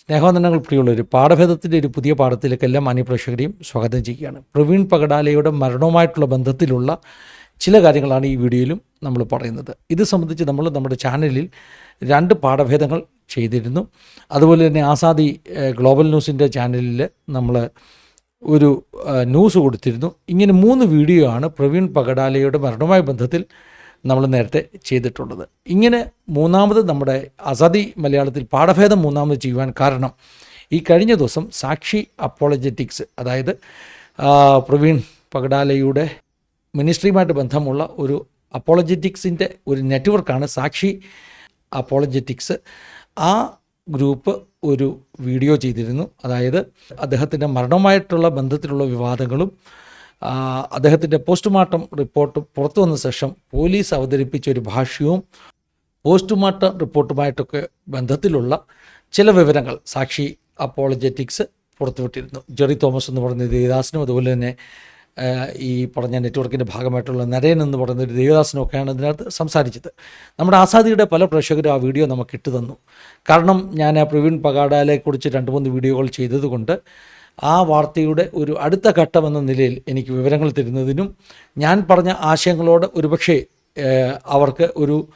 സ്നേഹവന്ദനങ്ങൾ പ്രിയമുള്ളവർ പാഠഭേദത്തിന്റെ ഒരു പുതിയ പാഠത്തിലേക്ക് എല്ലാ മാന്യപ്രേക്ഷകരെയും സ്വാഗതം ചെയ്യുകയാണ്. പ്രവീൺ പകടാലയുടെ മരണവുമായിട്ടുള്ള ബന്ധത്തിലുള്ള ചില കാര്യങ്ങളാണ് ഈ വീഡിയോയിലും നമ്മൾ പറയുന്നത്. ഇത് സംബന്ധിച്ച് നമ്മൾ നമ്മുടെ ചാനലിൽ രണ്ട് പാഠഭേദങ്ങൾ ചെയ്തിരുന്നു. അതുപോലെ തന്നെ ആസാദി ഗ്ലോബൽ ന്യൂസിന്റെ ചാനലിൽ നമ്മൾ ഒരു ന്യൂസ് കൊടുത്തിരുന്നു. ഇങ്ങനെ മൂന്ന് വീഡിയോ ആണ് പ്രവീൺ പകടാലയുടെ മരണവുമായി ബന്ധത്തിൽ നമ്മൾ നേരത്തെ ചെയ്തിട്ടുള്ളത്. ഇങ്ങനെ മൂന്നാമത് നമ്മുടെ അസതി മലയാളത്തിൽ പാഠഭേദം മൂന്നാമത് ചെയ്യുവാൻ കാരണം ഈ കഴിഞ്ഞ ദിവസം സാക്ഷി അപ്പോളജറ്റിക്സ് അതായത് പ്രവീൺ പകടാലയുടെ മിനിസ്ട്രിയുമായിട്ട് ബന്ധമുള്ള ഒരു അപ്പോളജറ്റിക്സിന്റെ ഒരു നെറ്റ്വർക്കാണ് സാക്ഷി അപ്പോളജറ്റിക്സ്. ആ ഗ്രൂപ്പ് ഒരു വീഡിയോ ചെയ്തിരുന്നു. അതായത് അദ്ദേഹത്തിന്റെ മരണവുമായിട്ടുള്ള ബന്ധത്തിലുള്ള വിവാദങ്ങളും അദ്ദേഹത്തിന്റെ പോസ്റ്റ്മോർട്ടം റിപ്പോർട്ട് പുറത്തു വന്ന ശേഷം പോലീസ് അവതരിപ്പിച്ച ഒരു ഭാഷ്യവും പോസ്റ്റ്മോർട്ടം റിപ്പോർട്ടുമായിട്ടൊക്കെ ബന്ധത്തിലുള്ള ചില വിവരങ്ങൾ സാക്ഷി അപ്പോളജറ്റിക്സ് പുറത്തുവിട്ടിരുന്നു. ജെറി തോമസ് എന്ന് പറയുന്ന ദേവദാസനും അതുപോലെ തന്നെ ഈ പറഞ്ഞ നെറ്റ്വർക്കിന്റെ ഭാഗമായിട്ടുള്ള നരേൻ എന്ന് പറയുന്ന ഒരു ദേവദാസനും ഒക്കെയാണ് ഇതിനകത്ത് സംസാരിച്ചത്. നമ്മുടെ ആസാദിയുടെ പല പ്രേക്ഷകരും ആ വീഡിയോ നമുക്ക് ഇട്ടു തന്നു കാരണം ഞാൻ ആ പ്രവീൺ പകാടാലയെക്കുറിച്ച് രണ്ട് മൂന്ന് വീഡിയോകൾ ചെയ്തതുകൊണ്ട് ആ വാർത്തയുടെ ഒരു അടുത്ത ഘട്ടം എന്ന നിലയിൽ എനിക്ക് വിവരങ്ങൾ തരുന്നതിനും ഞാൻ പറഞ്ഞ ആശയങ്ങളോട് ഒരുപക്ഷെ അവർക്ക് ഒരു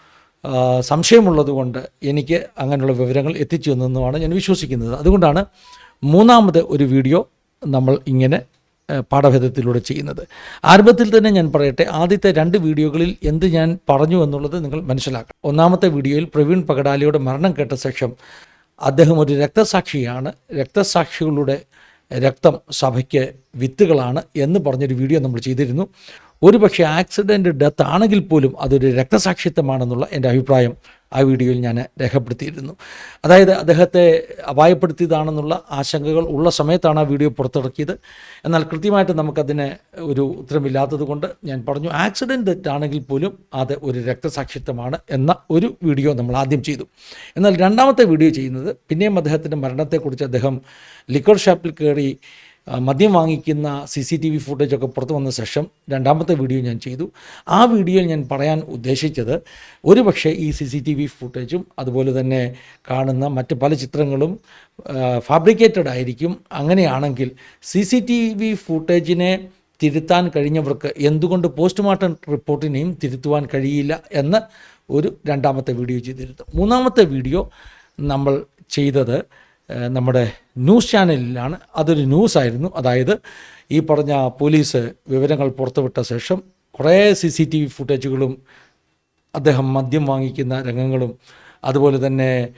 സംശയമുള്ളതുകൊണ്ട് എനിക്ക് അങ്ങനെയുള്ള വിവരങ്ങൾ എത്തിച്ചു തന്നെന്നുമാണ് ഞാൻ വിശ്വസിക്കുന്നത്. അതുകൊണ്ടാണ് മൂന്നാമത് ഒരു വീഡിയോ നമ്മൾ ഇങ്ങനെ പാഠഭേദത്തിലൂടെ ചെയ്യുന്നത്. ആരംഭത്തിൽ തന്നെ ഞാൻ പറയട്ടെ ആദ്യത്തെ രണ്ട് വീഡിയോകളിൽ എന്ത് ഞാൻ പറഞ്ഞു എന്നുള്ളത് നിങ്ങൾ മനസ്സിലാക്കണം. ഒന്നാമത്തെ വീഡിയോയിൽ പ്രവീൺ പകടാലിയുടെ മരണം കേട്ട ശേഷം അദ്ദേഹം ഒരു രക്തസാക്ഷിയാണ്. രക്തസാക്ഷികളുടെ രക്തം സഭയ്ക്ക് വിത്തുകളാണ് എന്ന് പറഞ്ഞൊരു വീഡിയോ നമ്മൾ ചെയ്തിരുന്നു. ഒരു പക്ഷേ ആക്സിഡന്റ് ഡെത്ത് ആണെങ്കിൽ പോലും അതൊരു രക്തസാക്ഷിത്വമാണെന്നുള്ള എന്റെ അഭിപ്രായം ആ വീഡിയോയിൽ ഞാൻ രേഖപ്പെടുത്തിയിരുന്നു. അതായത് അദ്ദേഹത്തെ അപായപ്പെടുത്തിയതാണെന്നുള്ള ആശങ്കകൾ ഉള്ള സമയത്താണ് ആ വീഡിയോ പുറത്തിറക്കിയത്. എന്നാൽ കൃത്യമായിട്ട് നമുക്കതിന് ഒരു ഉത്തരമില്ലാത്തത് കൊണ്ട് ഞാൻ പറഞ്ഞു ആക്സിഡന്റ് ആണെങ്കിൽ പോലും അത് ഒരു രക്തസാക്ഷിത്വമാണ് എന്ന ഒരു വീഡിയോ നമ്മൾ ആദ്യം ചെയ്തു. എന്നാൽ രണ്ടാമത്തെ വീഡിയോ ചെയ്യുന്നത് പിന്നെയും അദ്ദേഹത്തിന്റെ മരണത്തെക്കുറിച്ച് അദ്ദേഹം ലിക്വർ ഷാപ്പിൽ കയറി മദ്യം വാങ്ങിക്കുന്ന സി സി ടി വി ഫുട്ടേജൊക്കെ പുറത്തു വന്ന ശേഷം രണ്ടാമത്തെ വീഡിയോ ഞാൻ ചെയ്തു. ആ വീഡിയോയിൽ ഞാൻ പറയാൻ ഉദ്ദേശിച്ചത് ഒരുപക്ഷെ ഈ സി സി ടി വി ഫുട്ടേജും അതുപോലെ തന്നെ കാണുന്ന മറ്റ് പല ചിത്രങ്ങളും ഫാബ്രിക്കേറ്റഡ് ആയിരിക്കും. അങ്ങനെയാണെങ്കിൽ സി സി ടി വി ഫുട്ടേജിനെ തിരുത്താൻ കഴിഞ്ഞവർക്ക് എന്തുകൊണ്ട് പോസ്റ്റ്മോർട്ടം റിപ്പോർട്ടിനെയും തിരുത്തുവാൻ കഴിയില്ല എന്ന് ഒരു രണ്ടാമത്തെ വീഡിയോ ചെയ്തിരുന്നു. മൂന്നാമത്തെ വീഡിയോ നമ്മൾ ചെയ്തത് നമ്മുടെ ന്യൂസ് ചാനലിലാണ് അതൊരു ന്യൂസ് ആയിരുന്നു അതായത് ഈ പറഞ്ഞ പോലീസ് വിവരങ്ങൾ പുറത്തുവിട്ട ശേഷം കുറേ സി സി ടി വി ഫുട്ടേജുകളും അദ്ദേഹം മദ്യം വാങ്ങിക്കുന്ന രംഗങ്ങളും അതുപോലെ തന്നെ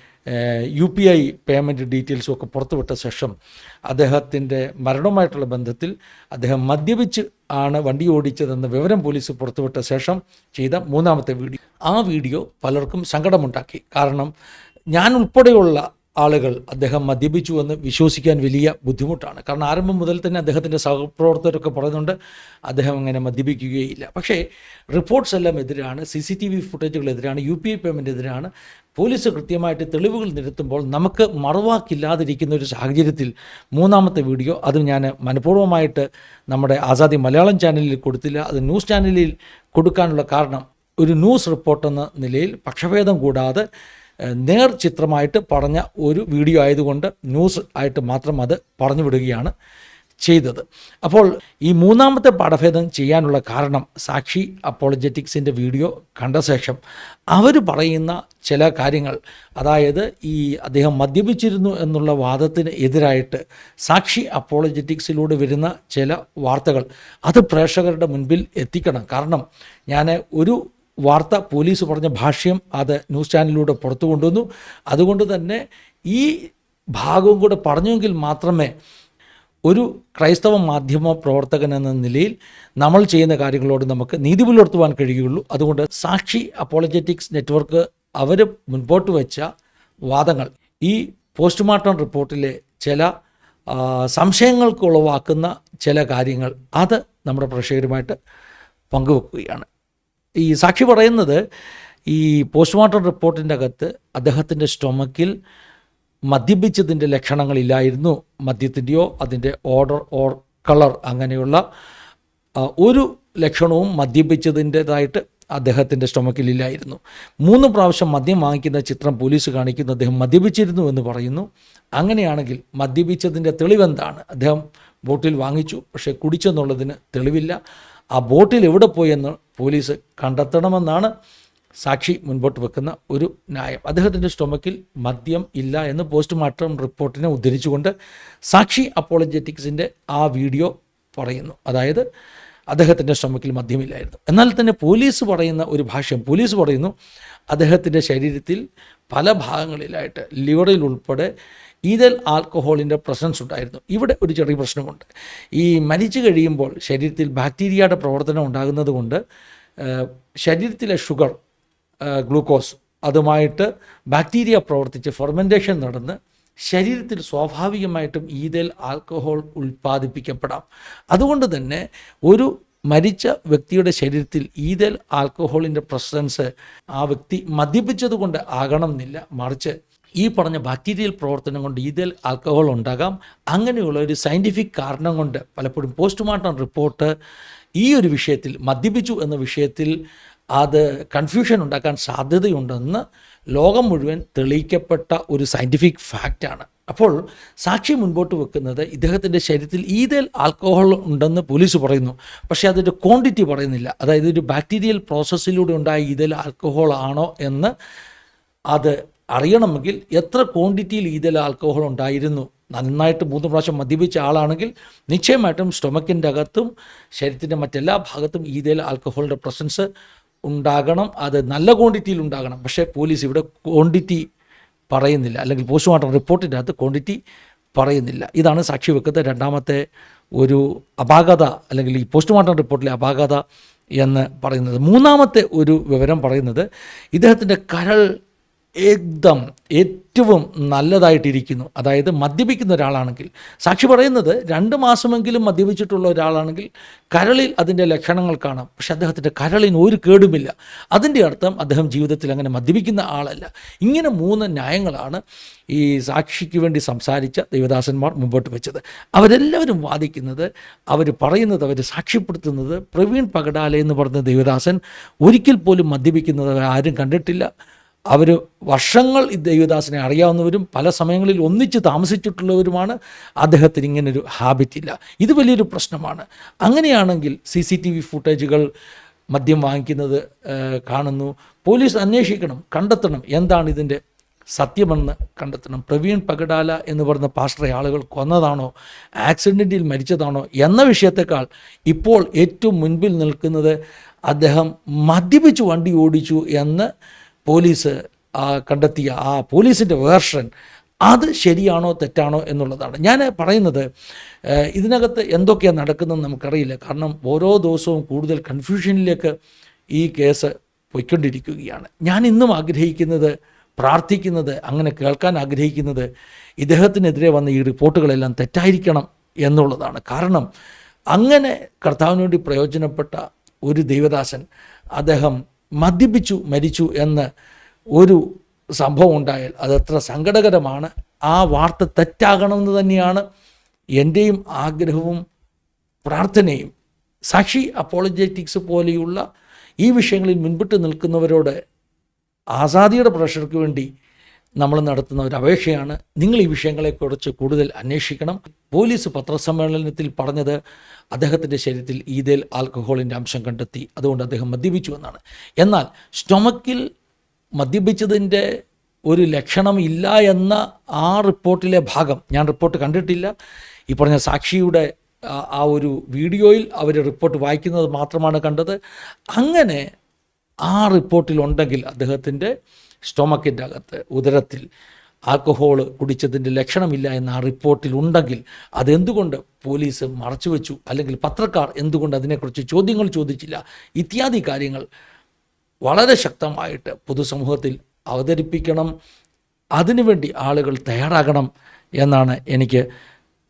യു പി ഐ പേയ്മെന്റ് ഡീറ്റെയിൽസും ഒക്കെ പുറത്തുവിട്ട ശേഷം അദ്ദേഹത്തിന്റെ മരണവുമായിട്ടുള്ള ബന്ധത്തിൽ അദ്ദേഹം മദ്യപിച്ച് ആണ് വണ്ടി ഓടിച്ചതെന്ന വിവരം പോലീസ് പുറത്തുവിട്ട ശേഷം ചെയ്ത മൂന്നാമത്തെ വീഡിയോ. ആ വീഡിയോ പലർക്കും സങ്കടമുണ്ടാക്കി. കാരണം ഞാൻ ഉൾപ്പെടെയുള്ള ആളുകൾ അദ്ദേഹം മദ്യപിച്ചു എന്ന് വിശ്വസിക്കാൻ വലിയ ബുദ്ധിമുട്ടാണ്. കാരണം ആരംഭം മുതൽ തന്നെ അദ്ദേഹത്തിന്റെ സഹപ്രവർത്തകരൊക്കെ പറയുന്നുണ്ട് അദ്ദേഹം അങ്ങനെ മദ്യപിക്കുകയില്ല. പക്ഷേ റിപ്പോർട്ട്സ് എല്ലാം എതിരാണ് സി സി ടി വി ഫുട്ടേജുകൾ എതിരാണ് യു പി ഐ പേയ്മെന്റ് എതിരാണ്. പോലീസ് കൃത്യമായിട്ട് തെളിവുകൾ നിരത്തുമ്പോൾ നമുക്ക് മറവാക്കില്ലാതിരിക്കുന്ന ഒരു സാഹചര്യത്തിൽ മൂന്നാമത്തെ വീഡിയോ അത് ഞാൻ മനഃപൂർവമായിട്ട് നമ്മുടെ ആസാദി മലയാളം ചാനലിൽ കൊടുത്തില്ല. അത് ന്യൂസ് ചാനലിൽ കൊടുക്കാനുള്ള കാരണം ഒരു ന്യൂസ് റിപ്പോർട്ടെന്ന നിലയിൽ പക്ഷഭേദം കൂടാതെ നേർ ചിത്രമായിട്ട് പറഞ്ഞ ഒരു വീഡിയോ ആയതുകൊണ്ട് ന്യൂസ് ആയിട്ട് മാത്രം അത് പറഞ്ഞു വിടുകയാണ് ചെയ്തത്. അപ്പോൾ ഈ മൂന്നാമത്തെ പാഠഭേദം ചെയ്യാനുള്ള കാരണം സാക്ഷി അപ്പോളജറ്റിക്സിന്റെ വീഡിയോ കണ്ട ശേഷം അവർ പറയുന്ന ചില കാര്യങ്ങൾ അതായത് ഈ അദ്ദേഹം മദ്യപിച്ചിരുന്നു എന്നുള്ള വാദത്തിന് എതിരായിട്ട് സാക്ഷി അപ്പോളജറ്റിക്സിലൂടെ വരുന്ന ചില വാർത്തകൾ അത് പ്രേക്ഷകരുടെ മുൻപിൽ എത്തിക്കണം. കാരണം ഞാൻ ഒരു വാർത്ത പോലീസ് പറഞ്ഞ ഭാഷ്യം അത് ന്യൂസ് ചാനലിലൂടെ പുറത്തു കൊണ്ടുവന്നു. അതുകൊണ്ട് തന്നെ ഈ ഭാഗവും കൂടെ പറഞ്ഞെങ്കിൽ മാത്രമേ ഒരു ക്രൈസ്തവ മാധ്യമ പ്രവർത്തകൻ എന്ന നിലയിൽ നമ്മൾ ചെയ്യുന്ന കാര്യങ്ങളോട് നമുക്ക് നീതി പുലർത്തുവാൻ കഴിയുകയുള്ളൂ. അതുകൊണ്ട് സാക്ഷി അപ്പോളജറ്റിക്സ് നെറ്റ്വർക്ക് അവർ മുൻപോട്ട് വെച്ച വാദങ്ങൾ ഈ പോസ്റ്റ്മോർട്ടം റിപ്പോർട്ടിലെ ചില സംശയങ്ങൾക്ക് ഉളവാക്കുന്ന ചില കാര്യങ്ങൾ അത് നമ്മുടെ പ്രേക്ഷകരുമായിട്ട് പങ്കുവെക്കുകയാണ്. ഈ സാക്ഷി പറയുന്നത് ഈ പോസ്റ്റ്മോർട്ടം റിപ്പോർട്ടിന്റെ അകത്ത് അദ്ദേഹത്തിന്റെ സ്റ്റൊമക്കിൽ മദ്യപിച്ചതിന്റെ ലക്ഷണങ്ങളില്ലായിരുന്നു. മദ്യത്തിന്റെയോ അതിന്റെ ഓർഡർ ഓർ കളർ അങ്ങനെയുള്ള ഒരു ലക്ഷണവും മദ്യപിച്ചതിന്റെതായിട്ട് അദ്ദേഹത്തിന്റെ സ്റ്റൊമക്കിലില്ലായിരുന്നു. മൂന്ന് പ്രാവശ്യം മദ്യം വാങ്ങിക്കുന്ന ചിത്രം പോലീസ് കാണിക്കുന്നു. അദ്ദേഹം മദ്യപിച്ചിരുന്നു എന്ന് പറയുന്നു. അങ്ങനെയാണെങ്കിൽ മദ്യപിച്ചതിന്റെ തെളിവെന്താണ്? അദ്ദേഹം ബോട്ടിൽ വാങ്ങിച്ചു പക്ഷേ കുടിച്ചെന്നുള്ളതിന് തെളിവില്ല. ആ ബോട്ടിൽ എവിടെ പോയെന്ന് പോലീസ് കണ്ടെത്തണമെന്നാണ് സാക്ഷി മുൻപോട്ട് വെക്കുന്ന ഒരു ന്യായം. അദ്ദേഹത്തിന്റെ സ്റ്റൊമക്കിൽ മദ്യം ഇല്ല എന്ന് പോസ്റ്റ്മോർട്ടം റിപ്പോർട്ടിനെ ഉദ്ധരിച്ചുകൊണ്ട് സാക്ഷി അപ്പോളജറ്റിക്സിന്റെ ആ വീഡിയോ പറയുന്നു. അതായത് അദ്ദേഹത്തിന്റെ സ്റ്റൊമക്കിൽ മദ്യമില്ലായിരുന്നു. എന്നാൽ തന്നെ പോലീസ് പറയുന്ന ഒരു ഭാഷ്യം പോലീസ് പറയുന്നു അദ്ദേഹത്തിന്റെ ശരീരത്തിൽ പല ഭാഗങ്ങളിലായിട്ട് ലിവറിൽ ഉൾപ്പെടെ ഈതൽ ആൽക്കഹോളിന്റെ പ്രസൻസ് ഉണ്ടായിരുന്നു. ഇവിടെ ഒരു ചെറിയ പ്രശ്നമുണ്ട്. ഈ മരിച്ചു കഴിയുമ്പോൾ ശരീരത്തിൽ ബാക്ടീരിയയുടെ പ്രവർത്തനം ഉണ്ടാകുന്നത് കൊണ്ട് ശരീരത്തിലെ ഷുഗർ ഗ്ലൂക്കോസ് അതുമായിട്ട് ബാക്ടീരിയ പ്രവർത്തിച്ച് ഫെർമെന്റേഷൻ നടന്ന് ശരീരത്തിൽ സ്വാഭാവികമായിട്ടും ഈതൽ ആൽക്കഹോൾ ഉൽപ്പാദിപ്പിക്കപ്പെടാം. അതുകൊണ്ട് തന്നെ ഒരു മരിച്ച വ്യക്തിയുടെ ശരീരത്തിൽ ഈതൽ ആൽക്കഹോളിന്റെ പ്രസൻസ് ആ വ്യക്തി മദ്യപിച്ചതുകൊണ്ട് ആകണം എന്നില്ല മറിച്ച് ഈ പറഞ്ഞ ബാക്ടീരിയൽ പ്രവർത്തനം കൊണ്ട് ഇതിൽ ആൽക്കഹോൾ ഉണ്ടാകാം. അങ്ങനെയുള്ള ഒരു സയന്റിഫിക് കാരണം കൊണ്ട് പലപ്പോഴും പോസ്റ്റ്മോർട്ടം റിപ്പോർട്ട് ഈ ഒരു വിഷയത്തിൽ മദ്യപിച്ചു എന്ന വിഷയത്തിൽ അത് കൺഫ്യൂഷൻ ഉണ്ടാക്കാൻ സാധ്യതയുണ്ടെന്ന് ലോകം മുഴുവൻ തെളിയിക്കപ്പെട്ട ഒരു സയന്റിഫിക് ഫാക്റ്റാണ്. അപ്പോൾ സാക്ഷി മുൻപോട്ട് വെക്കുന്നത് ഇദ്ദേഹത്തിന്റെ ശരീരത്തിൽ ഈതൽ ആൽക്കഹോൾ ഉണ്ടെന്ന് പോലീസ് പറയുന്നു. പക്ഷേ അതിന്റെ ക്വാണ്ടിറ്റി പറയുന്നില്ല. അതായത് ഒരു ബാക്ടീരിയൽ പ്രോസസ്സിലൂടെ ഉണ്ടായ ഈതേൽ ആൽക്കഹോൾ ആണോ എന്ന് അത് അറിയണമെങ്കിൽ എത്ര ക്വാണ്ടിറ്റിയിൽ ഈതൽ ആൽക്കഹോൾ ഉണ്ടായിരുന്നു? നന്നായിട്ട് മൂന്ന് പ്രാവശ്യം മദ്യപിച്ച ആളാണെങ്കിൽ നിശ്ചയമായിട്ടും സ്റ്റൊമക്കിന്റെ അകത്തും ശരീരത്തിന്റെ മറ്റെല്ലാ ഭാഗത്തും ഈതൽ ആൽക്കഹോളിന്റെ പ്രസൻസ് ഉണ്ടാകണം. അത് നല്ല ക്വാണ്ടിറ്റിയിൽ ഉണ്ടാകണം. പക്ഷേ പോലീസ് ഇവിടെ ക്വാണ്ടിറ്റി പറയുന്നില്ല. അല്ലെങ്കിൽ പോസ്റ്റ്മോർട്ടം റിപ്പോർട്ടിന്റെ അകത്ത് ക്വാണ്ടിറ്റി പറയുന്നില്ല. ഇതാണ് സാക്ഷി വെക്കുന്ന രണ്ടാമത്തെ ഒരു അപാകത അല്ലെങ്കിൽ ഈ പോസ്റ്റ്മോർട്ടം റിപ്പോർട്ടിലെ അപാകത എന്ന് പറയുന്നത്. മൂന്നാമത്തെ ഒരു വിവരം പറയുന്നത് ഇദ്ദേഹത്തിന്റെ കരൾ ഏകദം ഏറ്റവും നല്ലതായിട്ടിരിക്കുന്നു. അതായത് മദ്യപിക്കുന്ന ഒരാളാണെങ്കിൽ. സാക്ഷി പറയുന്നത് രണ്ട് മാസമെങ്കിലും മദ്യപിച്ചിട്ടുള്ള ഒരാളാണെങ്കിൽ കരളിൽ അതിന്റെ ലക്ഷണങ്ങൾ കാണാം. പക്ഷെ അദ്ദേഹത്തിന്റെ കരളിന് ഒരു കേടുമില്ല. അതിന്റെ അർത്ഥം അദ്ദേഹം ജീവിതത്തിൽ അങ്ങനെ മദ്യപിക്കുന്ന ആളല്ല. ഇങ്ങനെ മൂന്ന് ന്യായങ്ങളാണ് ഈ സാക്ഷിക്ക് വേണ്ടി സംസാരിച്ച ദേവദാസന്മാർ മുമ്പോട്ട് വെച്ചത്. അവരെല്ലാവരും വാദിക്കുന്നത് അവർ പറയുന്നത് അവർ സാക്ഷ്യപ്പെടുത്തുന്നത് പ്രവീൺ പകടാലെ എന്ന് പറഞ്ഞ ദേവദാസൻ ഒരിക്കൽ പോലും മദ്യപിക്കുന്നത് ആരും കണ്ടിട്ടില്ല. അവർ വർഷങ്ങൾ ദേവദാസിനെ അറിയാവുന്നവരും പല സമയങ്ങളിൽ ഒന്നിച്ച് താമസിച്ചിട്ടുള്ളവരുമാണ്. അദ്ദേഹത്തിന് ഇങ്ങനൊരു ഹാബിറ്റ് ഇല്ല. ഇത് വലിയൊരു പ്രശ്നമാണ്. അങ്ങനെയാണെങ്കിൽ സി സി ടി വി ഫുട്ടേജുകൾ മദ്യം വാങ്ങിക്കുന്നത് കാണുന്നു. പോലീസ് അന്വേഷിക്കണം കണ്ടെത്തണം. എന്താണ് ഇതിന്റെ സത്യമെന്ന് കണ്ടെത്തണം. പ്രവീൺ പകടാല എന്ന് പറഞ്ഞ പാസ്റ്ററെ ആളുകൾ കൊന്നതാണോ? ആക്സിഡന്റിൽ മരിച്ചതാണോ? എന്ന വിഷയത്തെക്കാൾ ഇപ്പോൾ ഏറ്റവും മുൻപിൽ നിൽക്കുന്നത് അദ്ദേഹം മദ്യപിച്ച് വണ്ടി ഓടിച്ചു എന്ന് പോലീസ് കണ്ടെത്തിയ ആ പോലീസിന്റെ വേർഷൻ അത് ശരിയാണോ തെറ്റാണോ എന്നുള്ളതാണ്. ഞാൻ പറയുന്നത് ഇതിനകത്ത് എന്തൊക്കെയാണ് നടക്കുന്നതെന്ന് നമുക്കറിയില്ല. കാരണം ഓരോ ദിവസവും കൂടുതൽ കൺഫ്യൂഷനിലേക്ക് ഈ കേസ് പോയിക്കൊണ്ടിരിക്കുകയാണ്. ഞാൻ ഇന്നും ആഗ്രഹിക്കുന്നത് പ്രാർത്ഥിക്കുന്നത് അങ്ങനെ കേൾക്കാൻ ആഗ്രഹിക്കുന്നത് ഇദ്ദേഹത്തിനെതിരെ വന്ന ഈ റിപ്പോർട്ടുകളെല്ലാം തെറ്റായിരിക്കണം എന്നുള്ളതാണ്. കാരണം അങ്ങനെ കർത്താവിന് വേണ്ടി പ്രയോജനപ്പെട്ട ഒരു ദൈവദാസൻ അദ്ദേഹം മദ്യപിച്ചു മരിച്ചു എന്ന് ഒരു സംഭവം ഉണ്ടായാൽ അതെത്ര സങ്കടകരമാണ്. ആ വാർത്ത തെറ്റാകണമെന്ന് തന്നെയാണ് എന്റെയും ആഗ്രഹവും പ്രാർത്ഥനയും. സാക്ഷി അപ്പോളജറ്റിക്സ് പോലെയുള്ള ഈ വിഷയങ്ങളിൽ മുൻപിട്ട് നിൽക്കുന്നവരോട് ആസാദിയുടെ പ്രഷർക്ക് വേണ്ടി നമ്മൾ നടത്തുന്ന ഒരു അപേക്ഷയാണ്. നിങ്ങൾ ഈ വിഷയങ്ങളെക്കുറിച്ച് കൂടുതൽ അന്വേഷിക്കണം. പോലീസ് പത്രസമ്മേളനത്തിൽ പറഞ്ഞത് അദ്ദേഹത്തിന്റെ ശരീരത്തിൽ ഈതേൽ ആൽക്കഹോളിന്റെ അംശം കണ്ടെത്തി. അതുകൊണ്ട് അദ്ദേഹം മദ്യപിച്ചു എന്നാണ്. എന്നാൽ സ്റ്റൊമക്കിൽ മദ്യപിച്ചതിന്റെ ഒരു ലക്ഷണം ഇല്ല എന്ന ആ റിപ്പോർട്ടിലെ ഭാഗം ഞാൻ റിപ്പോർട്ട് കണ്ടിട്ടില്ല. ഈ പറഞ്ഞ സാക്ഷിയുടെ ആ- ഒരു വീഡിയോയിൽ അവർ റിപ്പോർട്ട് വായിക്കുന്നത് മാത്രമാണ് കണ്ടത്. അങ്ങനെ ആ റിപ്പോർട്ടിലുണ്ടെങ്കിൽ അദ്ദേഹത്തിന്റെ സ്റ്റൊമക്കിന്റെ അകത്ത് ഉദരത്തിൽ ആൽക്കഹോൾ കുടിച്ചതിന്റെ ലക്ഷണമില്ല എന്ന ആ റിപ്പോർട്ടിൽ ഉണ്ടെങ്കിൽ അതെന്തുകൊണ്ട് പോലീസ് മറച്ചു വെച്ചു? അല്ലെങ്കിൽ പത്രക്കാർ എന്തുകൊണ്ട് അതിനെക്കുറിച്ച് ചോദ്യങ്ങൾ ചോദിച്ചില്ല? ഇത്യാദി കാര്യങ്ങൾ വളരെ ശക്തമായിട്ട് പൊതുസമൂഹത്തിൽ അവതരിപ്പിക്കണം. അതിനുവേണ്ടി ആളുകൾ തയ്യാറാകണം എന്നാണ് എനിക്ക്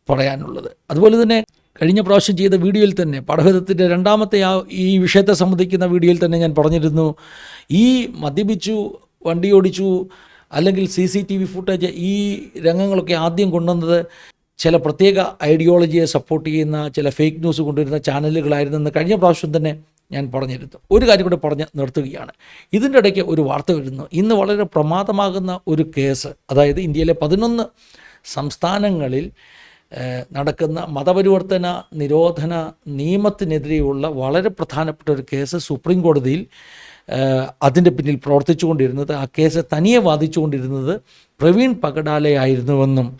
പറയാനുള്ളത്. അതുപോലെ തന്നെ കഴിഞ്ഞ പ്രാവശ്യം ചെയ്ത വീഡിയോയിൽ തന്നെ പഠഭേദത്തിന്റെ രണ്ടാമത്തെ ആ ഈ വിഷയത്തെ സംബന്ധിക്കുന്ന വീഡിയോയിൽ തന്നെ ഞാൻ പറഞ്ഞിരുന്നു. ഈ മദ്യപിച്ചു വണ്ടി ഓടിച്ചു അല്ലെങ്കിൽ C C T V footage ഈ രംഗങ്ങളൊക്കെ ആദ്യം കൊണ്ടുവന്നത് ചില പ്രത്യേക ഐഡിയോളജിയെ സപ്പോർട്ട് ചെയ്യുന്ന ചില ഫേക്ക് ന്യൂസ് കൊണ്ടുവരുന്ന ചാനലുകളായിരുന്നെന്ന് കഴിഞ്ഞ പ്രാവശ്യം തന്നെ ഞാൻ പറഞ്ഞിരുന്നു. ഒരു കാര്യം കൂടെ പറഞ്ഞ് നിർത്തുകയാണ്. ഇതിന്റെ ഇടയ്ക്ക് ഒരു വാർത്ത വരുന്നു. ഇന്ന് വളരെ പ്രമാദമാകുന്ന ഒരു കേസ് അതായത് ഇന്ത്യയിലെ പതിനൊന്ന് സംസ്ഥാനങ്ങളിൽ നടക്കുന്ന മതപരിവർത്തന നിരോധന നിയമത്തിനെതിരെയുള്ള വളരെ പ്രധാനപ്പെട്ട ഒരു കേസ് സുപ്രീം കോടതിയിൽ അതിന്റെ പിന്നിൽ പ്രവർത്തിച്ചുകൊണ്ടിരുന്നത് ആ കേസ് തനിയെ വാദിച്ചുകൊണ്ടിരുന്നത് പ്രവീൺ പകഡാലയായിരുന്നുവെന്നും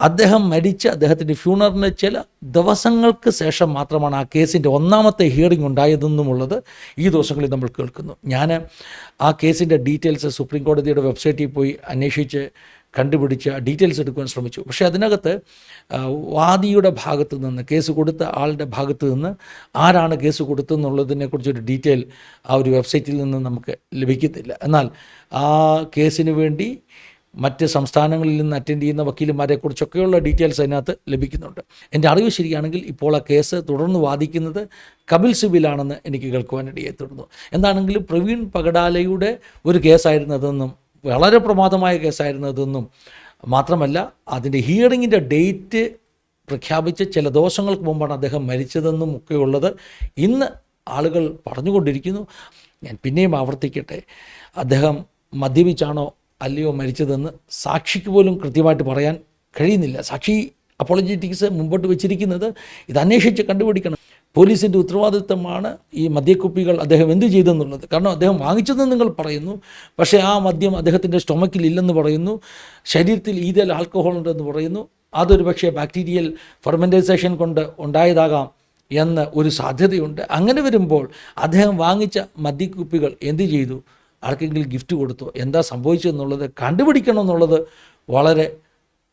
അദ്ദേഹം മരിച്ച് അദ്ദേഹത്തിന്റെ ഫ്യൂണറിന് ചില ദിവസങ്ങൾക്ക് ശേഷം മാത്രമാണ് ആ കേസിന്റെ ഒന്നാമത്തെ ഹിയറിംഗ് ഉണ്ടായതെന്നുമുള്ളത് ഈ ദിവസങ്ങളിൽ നമ്മൾ കേൾക്കുന്നു. ഞാൻ ആ കേസിന്റെ ഡീറ്റെയിൽസ് സുപ്രീം കോടതിയുടെ വെബ്സൈറ്റിൽ പോയി അന്വേഷിച്ച് കണ്ടുപിടിച്ച് ഡീറ്റെയിൽസ് എടുക്കുവാൻ ശ്രമിച്ചു. പക്ഷേ അതിനകത്ത് വാദിയുടെ ഭാഗത്ത് നിന്ന് കേസ് കൊടുത്ത ആളുടെ ഭാഗത്ത് നിന്ന് ആരാണ് കേസ് കൊടുത്തതെന്നുള്ളതിനെക്കുറിച്ചൊരു ഡീറ്റെയിൽ ആ ഒരു വെബ്സൈറ്റിൽ നിന്ന് നമുക്ക് ലഭിക്കത്തില്ല. എന്നാൽ ആ കേസിന് വേണ്ടി മറ്റ് സംസ്ഥാനങ്ങളിൽ നിന്ന് അറ്റൻഡ് ചെയ്യുന്ന വക്കീലുമാരെക്കുറിച്ചൊക്കെയുള്ള ഡീറ്റെയിൽസ് അതിനകത്ത് ലഭിക്കുന്നുണ്ട്. എന്റെ അറിവ് ശരിയാണെങ്കിൽ ഇപ്പോൾ ആ കേസ് തുടർന്ന് വാദിക്കുന്നത് കപിൽ സിബിലാണെന്ന് എനിക്ക് കേൾക്കുവാനിടയായി തുടർന്നു എന്താണെങ്കിലും പ്രവീൺ പകടാലയുടെ ഒരു കേസായിരുന്നതെന്നും വളരെ പ്രമാദമായ കേസായിരുന്നു അതെന്നും മാത്രമല്ല അതിന്റെ ഹിയറിങ്ങിന്റെ ഡേറ്റ് പ്രഖ്യാപിച്ച് ചില ദിവസങ്ങൾക്ക് മുമ്പാണ് അദ്ദേഹം മരിച്ചതെന്നും ഒക്കെയുള്ളത് ഇന്ന് ആളുകൾ പറഞ്ഞുകൊണ്ടിരിക്കുന്നു. ഞാൻ പിന്നെയും ആവർത്തിക്കട്ടെ. അദ്ദേഹം മദ്യപിച്ചാണോ അല്ലയോ മരിച്ചതെന്ന് സാക്ഷിക്ക് പോലും കൃത്യമായിട്ട് പറയാൻ കഴിയുന്നില്ല. സാക്ഷി അപ്പോളജറ്റിക്സ് മുമ്പോട്ട് വെച്ചിരിക്കുന്നത് ഇത് അന്വേഷിച്ച് കണ്ടുപിടിക്കണം. പോലീസിന്റെ ഉത്തരവാദിത്തമാണ് ഈ മദ്യക്കുപ്പികൾ അദ്ദേഹം എന്ത് ചെയ്തെന്നുള്ളത്. കാരണം അദ്ദേഹം വാങ്ങിച്ചതെന്ന് നിങ്ങൾ പറയുന്നു. പക്ഷേ ആ മദ്യം അദ്ദേഹത്തിന്റെ സ്റ്റൊമക്കിൽ ഇല്ലെന്ന് പറയുന്നു. ശരീരത്തിൽ ഈതൽ ആൽക്കഹോൾ ഉണ്ടെന്ന് പറയുന്നു. അതൊരു പക്ഷേ ബാക്ടീരിയൽ ഫെർമെന്റൈസേഷൻ കൊണ്ട് ഉണ്ടായതാകാം എന്ന് ഒരു സാധ്യതയുണ്ട്. അങ്ങനെ വരുമ്പോൾ അദ്ദേഹം വാങ്ങിച്ച മദ്യക്കുപ്പികൾ എന്ത് ചെയ്തു? ആർക്കെങ്കിലും ഗിഫ്റ്റ് കൊടുത്തോ. എന്താ സംഭവിച്ചതെന്നുള്ളത് കണ്ടുപിടിക്കണം എന്നുള്ളത് വളരെ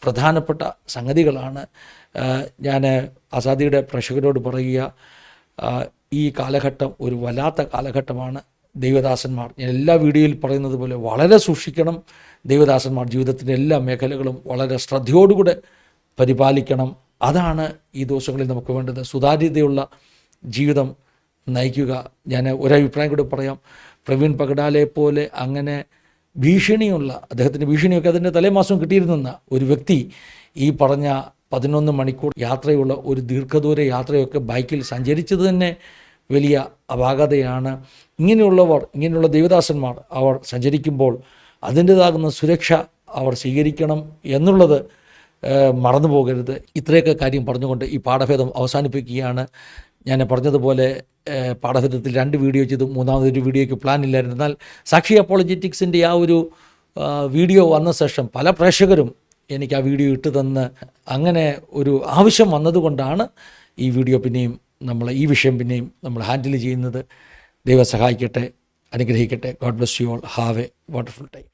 പ്രധാനപ്പെട്ട സംഗതികളാണ്. ഞാൻ ആസാദിയുടെ പ്രേക്ഷകരോട് പറയുക ഈ കാലഘട്ടം ഒരു വല്ലാത്ത കാലഘട്ടമാണ്. ദൈവദാസന്മാർ ഞാൻ എല്ലാ വീഡിയോയിൽ പറയുന്നത് പോലെ വളരെ സൂക്ഷിക്കണം. ദൈവദാസന്മാർ ജീവിതത്തിന്റെ എല്ലാ മേഖലകളും വളരെ ശ്രദ്ധയോടുകൂടെ പരിപാലിക്കണം. അതാണ് ഈ ദിവസങ്ങളിൽ നമുക്ക് വേണ്ടത്. സുതാര്യതയുള്ള ജീവിതം നയിക്കുക. ഞാൻ ഒരഭിപ്രായം കൂടെ പറയാം. പ്രവീൺ പഗഡാലെ പോലെ അങ്ങനെ ഭീഷണിയുള്ള അദ്ദേഹത്തിന്റെ ഭീഷണിയൊക്കെ അതിന്റെ തലേമാസം കിട്ടിയിരുന്ന ഒരു വ്യക്തി ഈ പറഞ്ഞ പതിനൊന്ന് മണിക്കൂർ യാത്രയുള്ള ഒരു ദീർഘദൂര യാത്രയൊക്കെ ബൈക്കിൽ സഞ്ചരിച്ചത് തന്നെ വലിയ അപാകതയാണ്. ഇങ്ങനെയുള്ളവർ ഇങ്ങനെയുള്ള ദേവദാസന്മാർ അവർ സഞ്ചരിക്കുമ്പോൾ അതിന്റേതാകുന്ന സുരക്ഷ അവർ സ്വീകരിക്കണം എന്നുള്ളത് മറന്നു പോകരുത് ഇത്രയൊക്കെ കാര്യം പറഞ്ഞുകൊണ്ട് ഈ പാഠഭേദം അവസാനിപ്പിക്കുകയാണ്. ഞാൻ പറഞ്ഞതുപോലെ പാഠഭേദത്തിൽ രണ്ട് വീഡിയോ ചെയ്തു. മൂന്നാമതൊരു വീഡിയോയ്ക്ക് പ്ലാൻ ഇല്ലായിരുന്നു. എന്നാൽ സാക്ഷി അപ്പോളജറ്റിക്സിന്റെ ആ ഒരു വീഡിയോ വന്ന ശേഷം പല പ്രേക്ഷകരും എനിക്ക് ആ വീഡിയോ ഇട്ട് തന്ന് അങ്ങനെ ഒരു ആവശ്യം വന്നതുകൊണ്ടാണ് ഈ വീഡിയോ പിന്നെയും നമ്മൾ ഈ വിഷയം പിന്നെയും നമ്മൾ ഹാൻഡിൽ ചെയ്യുന്നത്. ദൈവം സഹായിക്കട്ടെ അനുഗ്രഹിക്കട്ടെ. God bless you all have a wonderful time